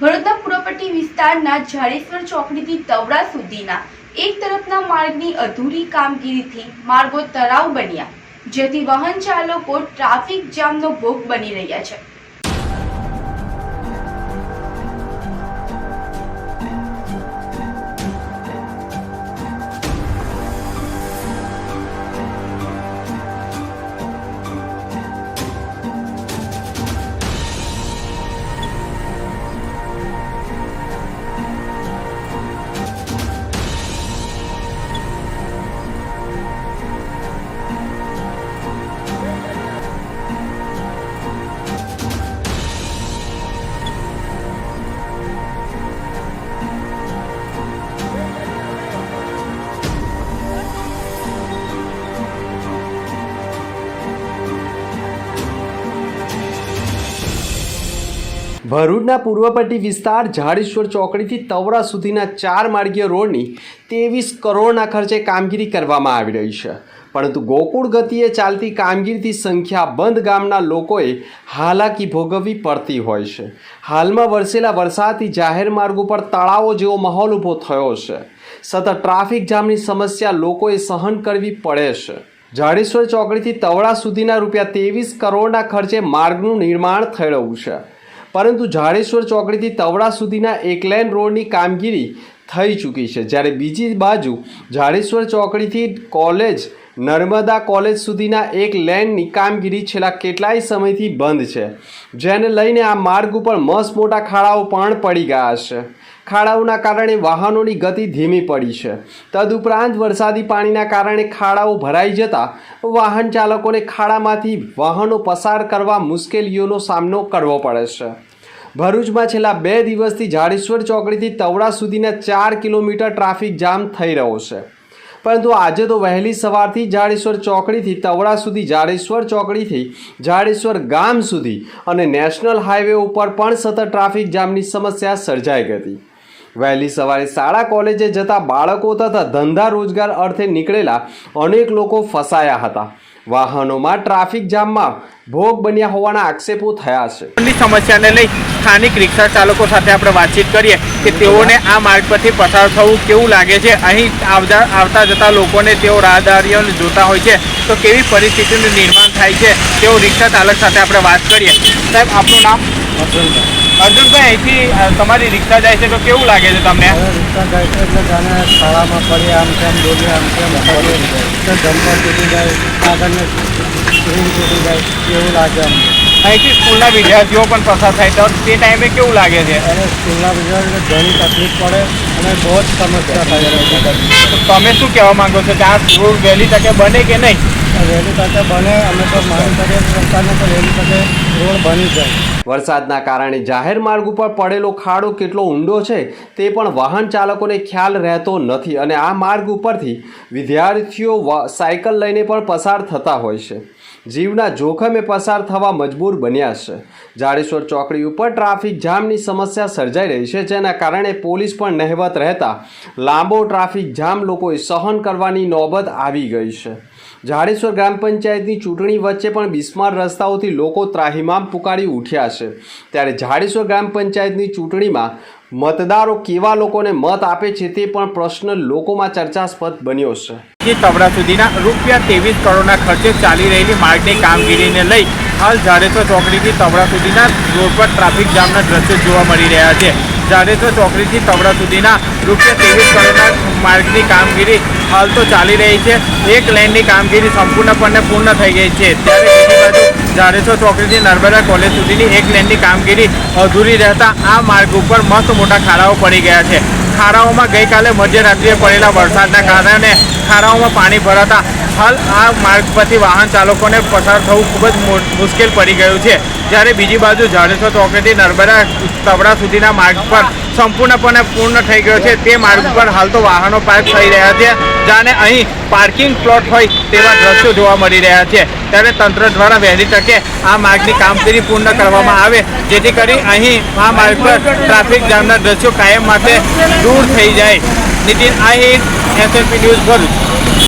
વડોદરા પુરોપટી વિસ્તારના જાડેશ્વર ચોકડીથી તવડા સુધીના એક તરફના માર્ગની અધૂરી કામગીરીથી માર્ગો તરાવ બન્યા, જેથી વાહન ચાલકો ટ્રાફિક જામનો ભોગ બની રહ્યા છે. ભરૂચના પૂર્વપટ્ટી વિસ્તાર ઝાડેશ્વર ચોકડીથી તવરા સુધીના ચાર માર્ગીય રોડની ત્રેવીસ કરોડના ખર્ચે કામગીરી કરવામાં આવી રહી છે. પરંતુ ગોકુળ ગતિએ ચાલતી કામગીરીથી સંખ્યાબંધ ગામના લોકોએ હાલાકી ભોગવવી પડતી હોય છે. હાલમાં વરસેલા વરસાદથી જાહેર માર્ગ ઉપર તળાવો જેવો માહોલ ઊભો થયો છે. સતત ટ્રાફિક જામની સમસ્યા લોકોએ સહન કરવી પડે છે. જાડેશ્વર ચોકડીથી તવડા સુધીના રૂપિયા ત્રેવીસ કરોડના ખર્ચે માર્ગનું નિર્માણ થઈ રહ્યું છે. પરંતુ જાડેશ્વર ચોકડીથી તવડા સુધીના એક લેન રોડની કામગીરી થઈ ચૂકી છે. જ્યારે બીજી બાજુ જાડેશ્વર ચોકડીથી કોલેજ, નર્મદા કોલેજ સુધીના એક લેનની કામગીરી છેલ્લા કેટલાય સમયથી બંધ છે, જેને લઈને આ માર્ગ ઉપર મસ્ત મોટા ખાડાઓ પણ પડી ગયા છે. ખાડાઓના કારણે વાહનોની ગતિ ધીમી પડી છે. તદુપરાંત વરસાદી પાણીના કારણે ખાડાઓ ભરાઈ જતા વાહન ચાલકોને ખાડામાંથી વાહનો પસાર કરવા મુશ્કેલીઓનો સામનો કરવો પડે છે. ભરૂચમાં છેલ્લા બે દિવસથી જાડેશ્વર ચોકડીથી તવડા સુધીના ચાર કિલોમીટર ટ્રાફિક જામ થઈ રહ્યો છે. પરંતુ આજે તો વહેલી સવારથી જાડેશ્વર ચોકડીથી તવડા સુધી જાડેશ્વર ચોકડીથી જાડેશ્વર ગામ સુધી અને નેશનલ હાઈવે ઉપર પણ સતત ટ્રાફિક જામની સમસ્યા સર્જાઈ ગઈ હતી. વહેલી સવારે શાળા કોલેજે જતા બાળકો તથા ધંધા રોજગાર અર્થે નીકળેલા અનેક લોકો ફસાયા હતા. વાહનોમાં ટ્રાફિક જામમાં ભોગ બન્યા હોવાના આક્ષેપો થયા છે. સમસ્યાને લઈ સ્થાનિક રિક્ષા ચાલકો સાથે આપણે વાતચીત કરીએ કે તેઓને આ માર્ગ પરથી પસાર થવું કેવું લાગે છે? અહીં આવતા આવતા જતા લોકોને તેઓ રાહદારીઓને જોતા હોય છે. તો કેવી પરિસ્થિતિનું નિર્માણ થાય છે? તેઓ રિક્ષા ચાલક સાથે આપણે વાત કરીએ. સાહેબ આપનું નામ? અર્જુનભાઈ અહીંથી તમારી રિક્ષા જાય છે તો કેવું લાગે છે તમને? રિક્ષા જાય છે એટલે જાણે શાળામાં પડી આમ તેમ બોલી આમ તેમ તો જમ્પર તૂટી જાય આગળને સ્ક્રીન તૂટી જાય એવું લાગે અમને. અહીંથી સ્કૂલના વિદ્યાર્થીઓ પણ પસાર થાય તો તે ટાઈમે કેવું લાગે છે? અને સ્કૂલના વિદ્યાર્થીઓને ઘણી તકલીફ પડે અને બહુ જ સમસ્યા થાય તો તમે શું કહેવા માંગો છો? કે આ સ્કૂલ વહેલી તકે બને કે નહીં? વહેલી તકે બને અમે તો માની શકીએ સરકારને તો વહેલી તકે રોડ બની જાય. વરસાદના કારણે જાહેર માર્ગ ઉપર પડેલો ખાડો કેટલો ઊંડો છે તે પણ વાહન ચાલકોને ખ્યાલ રહેતો નથી અને આ માર્ગ ઉપરથી વિદ્યાર્થીઓ સાયકલ લઈને પણ પસાર થતા હોય છે. જીવના જોખમે પસાર થવા મજબૂર બન્યા છે. જાડેશ્વર ચોકડી ઉપર ટ્રાફિક જામની સમસ્યા સર્જાઈ રહી છે, જેના કારણે પોલીસ પણ નહેવત રહેતા લાંબો ટ્રાફિક જામ લોકોએ સહન કરવાની નોબત આવી ગઈ છે. જાડેશ્વર ગ્રામ પંચાયતની ચૂંટણી વચ્ચે પણ બિસ્માર રસ્તાઓથી લોકો ત્રાહિમામ પુકારી ઉઠ્યા છે. ત્યારે જાડેશ્વર ગ્રામ પંચાયતની ચૂંટણીમાં મતદારો કેવા લોકોને મત આપે છે તે પણ પ્રશ્ન લોકોમાં ચર્ચાસ્પદ બન્યો છે. તબડા સુધીના રૂપિયા ત્રેવીસ કરોડના ખર્ચે ચાલી રહેલી માર્ગની કામગીરીને લઈ હાલ જાડેશ્વર ચોકડીથી તવડા સુધીના રોડ પર ટ્રાફિક જામના દ્રશ્યો જોવા મળી રહ્યા છે. જાડેશ્વર ચોકડીથી તબડા સુધીના રૂપિયા ત્રેવીસ કરોડના માર્ગની કામગીરી હાલ તો ચાલી રહી છે. એક લેનની કામગીરી સંપૂર્ણપણે પૂર્ણ થઈ ગઈ છે. ત્યારે બીજી બાજુ જાડેશ્વર ચોકડીથી નર્મદા કોલેજ સુધીની એક લેનની કામગીરી અધૂરી રહેતા આ માર્ગ ઉપર મસ્ત મોટા ખાડાઓ પડી ગયા છે. ખાડાઓમાં ગઈકાલે મધ્યરાત્રિએ પડેલા વરસાદના કારણે ખાડાઓમાં પાણી ભરાતા હાલ આ માર્ગ પરથી વાહન ચાલકોને પસાર થવું ખૂબ જ મુશ્કેલ પડી ગયું છે. જ્યારે બીજી બાજુ જાડેશ્વર ચોકડીથી નર્મદા તબડા સુધીના માર્ગ પર સંપૂર્ણપણે પૂર્ણ થઈ ગયો છે. તે માર્ગ પર હાલ તો વાહનો પાર્ક થઈ રહ્યા છે. જાણે અહીં પાર્કિંગ પ્લોટ હોય તેવા દ્રશ્યો જોવા મળી રહ્યા છે. ત્યારે તંત્ર દ્વારા વહેલી તકે આ માર્ગની કામગીરી પૂર્ણ કરવામાં આવે, જેથી કરી અહીં આ માર્ગ પર ટ્રાફિક જામના દ્રશ્યો કાયમ માટે દૂર થઈ જાય. Nitin Ahir SMP news Bharuch.